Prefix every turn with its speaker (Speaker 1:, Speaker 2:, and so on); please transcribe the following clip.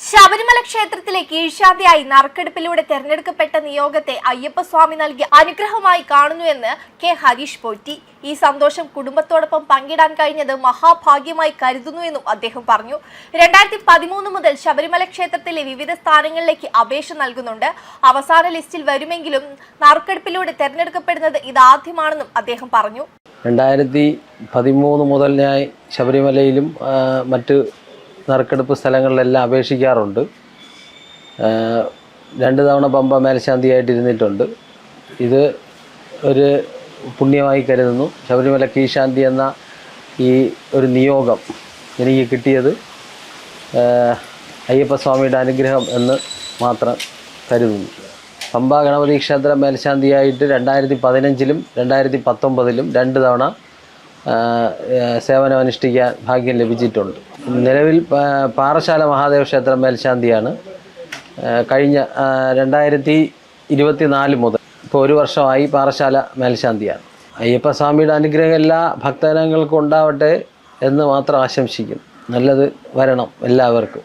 Speaker 1: ശബരിമല ക്ഷേത്രത്തിലെ കീഴ്ശാന്തിയായി നറുക്കെടുപ്പിലൂടെ തെരഞ്ഞെടുക്കപ്പെട്ട നിയോഗത്തെ അയ്യപ്പസ്വാമി നൽകിയ അനുഗ്രഹമായി കാണുന്നുവെന്ന് കെ ഹരീഷ് പോറ്റി. ഈ സന്തോഷം കുടുംബത്തോടൊപ്പം പങ്കിടാൻ കഴിഞ്ഞത് മഹാഭാഗ്യമായി കരുതുന്നുവെന്നും അദ്ദേഹം പറഞ്ഞു. രണ്ടായിരത്തി പതിമൂന്ന് മുതൽ ശബരിമല ക്ഷേത്രത്തിലെ വിവിധ സ്ഥാനങ്ങളിലേക്ക് അപേക്ഷ നൽകുന്നുണ്ട്. അവസാന ലിസ്റ്റിൽ വരുമെങ്കിലും നറുക്കെടുപ്പിലൂടെ തെരഞ്ഞെടുക്കപ്പെടുന്നത് ഇതാദ്യമാണെന്നും അദ്ദേഹം പറഞ്ഞു.
Speaker 2: രണ്ടായിരത്തി പതിമൂന്ന് മുതൽ ഞാൻ ശബരിമലയിലും മറ്റ് നറുക്കെടുപ്പ് സ്ഥലങ്ങളിലെല്ലാം അപേക്ഷിക്കാറുണ്ട്. രണ്ട് തവണ പമ്പ മേൽശാന്തിയായിട്ട് ഇരുന്നിട്ടുണ്ട് ഇത് ഒരു പുണ്യമായി കരുതുന്നു. ശബരിമല കീശാന്തി എന്ന ഈ ഒരു നിയോഗം എനിക്ക് കിട്ടിയത് അയ്യപ്പസ്വാമിയുടെ അനുഗ്രഹം എന്ന് മാത്രം കരുതുന്നു. പമ്പ ഗണപതി ക്ഷേത്ര മേൽശാന്തിയായിട്ട് രണ്ടായിരത്തി പതിനഞ്ചിലും രണ്ടായിരത്തി പത്തൊമ്പതിലും രണ്ട് തവണ സേവനം അനുഷ്ഠിക്കാൻ ഭാഗ്യം ലഭിച്ചിട്ടുണ്ട്. നിലവിൽ പാറശാല മഹാദേവ ക്ഷേത്രം മേൽശാന്തിയാണ്. കഴിഞ്ഞ രണ്ടായിരത്തി ഇരുപത്തി നാല് മുതൽ ഇപ്പോൾ ഒരു വർഷമായി പാറശാല മേൽശാന്തിയാണ്. അയ്യപ്പസ്വാമിയുടെ അനുഗ്രഹം എല്ലാ ഭക്തജനങ്ങൾക്കും ഉണ്ടാവട്ടെ എന്ന് മാത്രം ആശംസിക്കുന്നു. നല്ലത് വരണം എല്ലാവർക്കും.